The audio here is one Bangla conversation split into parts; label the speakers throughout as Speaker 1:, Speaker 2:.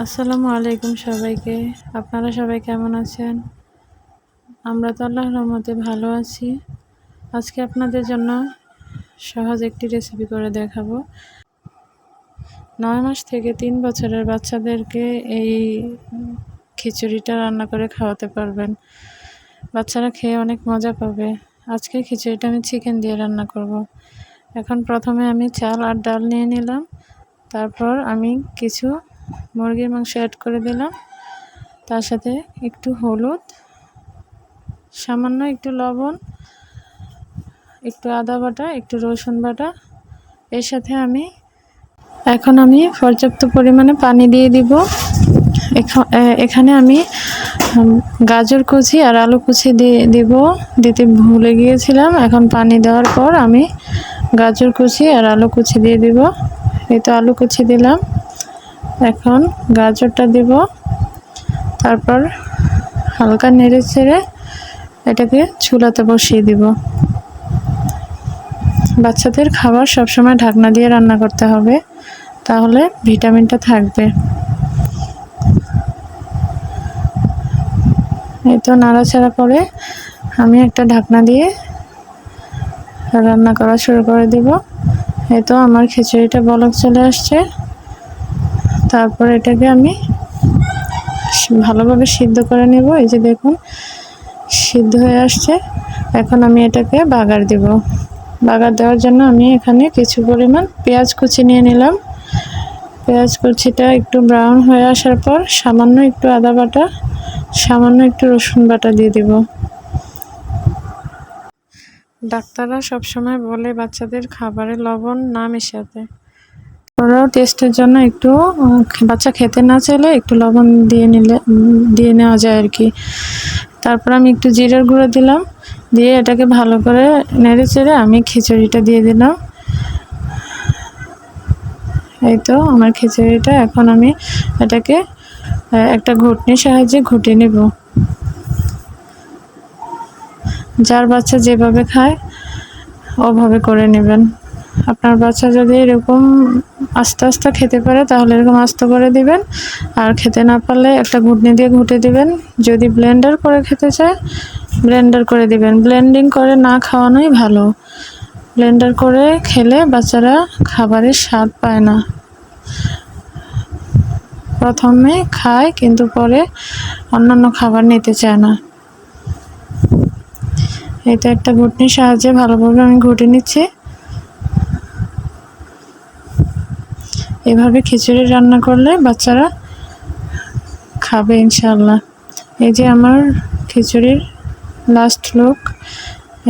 Speaker 1: আসসালামু আলাইকুম সবাইকে। আপনারা সবাই কেমন আছেন? আমরা তো আল্লাহর রহমতে ভালো আছি। আজকে আপনাদের জন্য সহজ একটি রেসিপি করে দেখাবো। নয় মাস থেকে তিন বছরের বাচ্চাদেরকে এই খিচুড়িটা রান্না করে খাওয়াতে পারবেন। বাচ্চারা খেয়ে অনেক মজা পাবে। আজকে খিচুড়িটা আমি চিকেন দিয়ে রান্না করব। এখন প্রথমে আমি চাল আর ডাল নিয়ে নিলাম। তারপর আমি কিছু মুরগির মাংস অ্যাড করে দিলাম। তার সাথে একটু হলুদ, সামান্য একটু লবণ, একটু আদা বাটা, একটু রসুন বাটা। এর সাথে আমি এখন আমি পর্যাপ্ত পরিমাণে পানি দিয়ে দিব। এখানে আমি গাজর কুচি আর আলু কুচি দিয়ে দিব। দিতে ভুলে গিয়েছিলাম। এখন পানি দেওয়ার পর আমি গাজর কুচি আর আলু কুচি দিয়ে দিব। এই তো আলু কুচি দিলাম। এখন গাজরটা দিব। তারপর হালকা নেড়ে ছেড়ে এটাকে চুলাতে বসিয়ে দিব। বাচ্চাদের খাবার সবসময় ঢাকনা দিয়ে রান্না করতে হবে, তাহলে ভিটামিনটা থাকবে। এই তো নাড়াচাড়া করে আমি একটা ঢাকনা দিয়ে রান্না করা শুরু করে দিব। এই তো আমার খিচুড়িটা বলক চলে আসছে। তারপর এটাকে আমি ভালোভাবে সিদ্ধ করে নেব। এই যে দেখুন, সিদ্ধ হয়ে আসছে। এখন আমি এটাকে বাগার দেব। বাগার দেওয়ার জন্য আমি এখানে কিছু পরিমাণ পেঁয়াজ কুচি নিয়ে নিলাম। পেঁয়াজ কুচিটা একটু ব্রাউন হয়ে আসার পর সামান্য একটু আদা বাটা, সামান্য একটু রসুন বাটা দিয়ে দেব। ডাক্তাররা সবসময় বলে, বাচ্চাদের খাবারে লবণ না মেশাতে। ওরাও টেস্টের জন্য একটু বাচ্চা খেতে না চাইলে একটু লবণ দিয়ে নিলে দিয়ে নেওয়া যায় আর কি। তারপর আমি একটু জিরার গুঁড়ো দিলাম, দিয়ে এটাকে ভালো করে নেড়ে চেড়ে আমি খিচুড়িটা দিয়ে দিলাম। এই তো আমার খিচুড়িটা, এখন আমি এটাকে একটা ঘুটনির সাহায্যে ঘুটে নেব। যার বাচ্চা যেভাবে খায়, ওভাবে করে নেবেন। আপনার বাচ্চা যদি এরকম আস্তে আস্তে খেতে পারে, তাহলে এরকম আস্তে করে দিবেন। আর খেতে না পারলে একটা ঘুটনি দিয়ে ঘুটে দিবেন। যদি ব্লেন্ডার করে খেতে চায় ব্লেন্ডার করে দিবেন। ব্লেন্ডিং করে না খাওয়ানোই ভালো। ব্লেন্ডার করে খেলে বাচ্চারা খাবারের স্বাদ পায় না। প্রথমে খায়, কিন্তু পরে অন্যান্য খাবার নিতে চায় না। এটা একটা ঘুটনির সাহায্যে ভালোভাবে আমি ঘুটে নিচ্ছি। এভাবে খিচুড়ি রান্না করলে বাচ্চারা খাবে ইনশাল্লাহ এই যে আমার খিচুড়ির লাস্ট লুক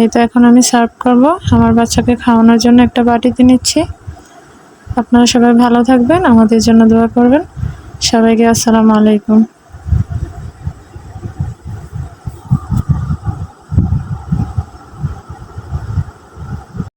Speaker 1: এই তো এখন আমি সার্ভ করব। আমার বাচ্চাকে খাওয়ানোর জন্য একটা বাটিতে নিচ্ছি। আপনারা সবাই ভালো থাকবেন, আমাদের জন্য দোয়া করবেন। সবাইকে আসসালামু আলাইকুম।